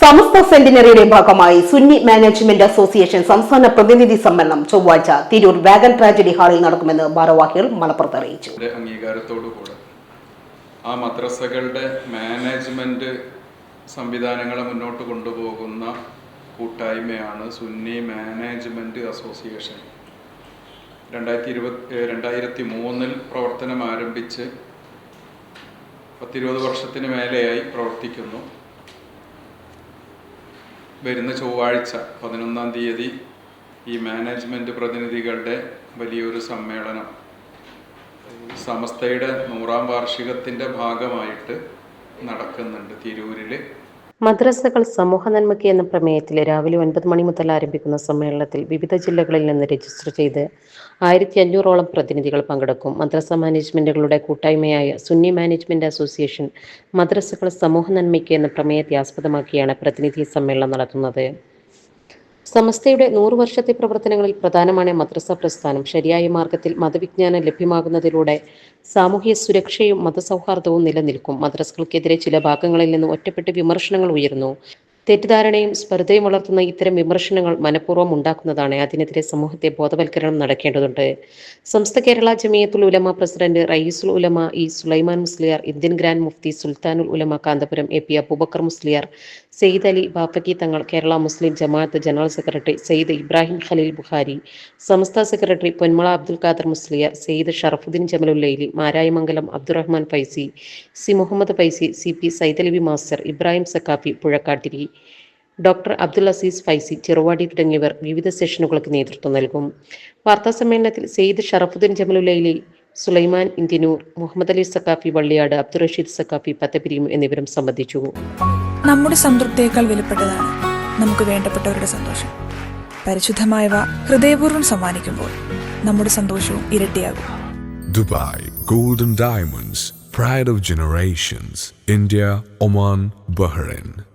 സമസ്ത സെന്റിനറിയുടെ ഭാഗമായി Sunni management association സംസ്ഥാന പ്രതിനിധി സമ്മേളനം ചൊവ്വാഴ്ച തിരൂർ വാഗൻ ട്രാജഡി ഹാളിൽ നടക്കുമെന്ന് ഭാരവാഹികൾ മലപ്പുറത്ത് അറിയിച്ചു. അംഗീകാരത്തോടുകൂടെ ആ മദ്രസകളുടെ മാനേജ്മെന്റ് സംവിധാനങ്ങളെ മുന്നോട്ട് കൊണ്ടുപോകുന്ന കൂട്ടായ്മയാണ് സുന്നി മാനേജ്മെന്റ് അസോസിയേഷൻ. രണ്ടായിരത്തി ഇരുപത്തി രണ്ടായിരത്തി മൂന്നിൽ പ്രവർത്തനം ആരംഭിച്ച് പത്തിരുപത് വർഷത്തിന് മേലെയായി പ്രവർത്തിക്കുന്നു. വരുന്ന ചൊവ്വാഴ്ച പതിനൊന്നാം തീയതി ഈ മാനേജ്മെന്റ് പ്രതിനിധികളുടെ വലിയൊരു സമ്മേളനം. സമസ്തയുടെ നൂറാം വാർഷികത്തിന്റെ ഭാഗമായിട്ട് നടക്കുന്നുണ്ട് തിരൂരിൽ മദ്രസകൾ സമൂഹ നന്മയ്ക്ക് എന്ന പ്രമേയത്തിൽ രാവിലെ ഒൻപത് മണി മുതൽ ആരംഭിക്കുന്ന സമ്മേളനത്തിൽ വിവിധ ജില്ലകളിൽ നിന്ന് രജിസ്റ്റർ ചെയ്ത് ആയിരത്തി അഞ്ഞൂറോളം പ്രതിനിധികൾ പങ്കെടുക്കും. മദ്രസ മാനേജ്മെന്റുകളുടെ കൂട്ടായ്മയായ സുന്നി മാനേജ്മെന്റ് അസോസിയേഷൻ മദ്രസകൾ സമൂഹ നന്മയ്ക്ക് എന്ന പ്രമേയത്തെ ആസ്പദമാക്കിയാണ് പ്രതിനിധി സമ്മേളനം നടത്തുന്നത്. സമസ്തയുടെ നൂറു വർഷത്തെ പ്രവർത്തനങ്ങളിൽ പ്രധാനമാണ് മദ്രസ പ്രസ്ഥാനം. ശരിയായ മാർഗത്തിൽ മതവിജ്ഞാനം ലഭ്യമാകുന്നതിലൂടെ സാമൂഹ്യ സുരക്ഷയും മതസൗഹാർദ്ദവും നിലനിൽക്കും. മദ്രസകൾക്കെതിരെ ചില ഭാഗങ്ങളിൽ നിന്ന് ഒറ്റപ്പെട്ട് വിമർശനങ്ങൾ ഉയരുന്നു. തെറ്റിദ്ധാരണയും സ്പർദ്ധയും വളർത്തുന്ന ഇത്തരം വിമർശനങ്ങൾ മനഃപൂർവം ഉണ്ടാക്കുന്നതാണ് അതിനെതിരെ സമൂഹത്തെ ബോധവൽക്കരണം നടക്കേണ്ടതുണ്ട്. സംസ്ഥ Kerala Jamiyyathul Ulama president Raeesul Ulama E Sulaiman Musliyar Indian grand Mufti Sultanul Ulama Kanthapuram A P Aboobacker Musliyar Sayyid Ali Bafaqi Thangal Kerala Muslim Jamaath general secretary Sayyid Ibrahim Khaleel Bukhari സംസ്ഥാന secretary Ponmala Abdul Qadir Musliyar Sayyid Sharafuddin Jamalullaili Marayamangalam Abdurahman Faizy C Muhammad Faizy C P സൈദലിബി master Ibrahim Saqafi Puzhakkattiri doctor Abdul Azeez Faizy Cheruvadi തുടങ്ങിയവർ വിവിധ സെഷനുകൾക്ക് നേതൃത്വം നൽകും. വാർത്താ സമ്മേളനത്തിൽ സെയ്ദ് ഷറഫുദ്ദീൻ ജമലുലൈലി സുലൈമാൻ ഇന്ത്യനൂർ മുഹമ്മദ് അലി സക്കാഫി വള്ളിയാട് അബ്ദുൾ റഷീദ് സക്കാഫി പത്തപിരിയും എന്നിവരും സംബന്ധിച്ചു. നമ്മുടെ സംതൃപ്തിയേക്കാൾ വിലപ്പെട്ടതാണ് നമുക്ക് വേണ്ടപ്പെട്ടവരുടെ സന്തോഷം. പരിശുദ്ധമായവ ഹൃദയപൂർവം സമ്മാനിക്കുമ്പോൾ നമ്മുടെ സന്തോഷവും ഇരട്ടിയാകും. Dubai golden diamonds pride of generations India Oman Bahrain.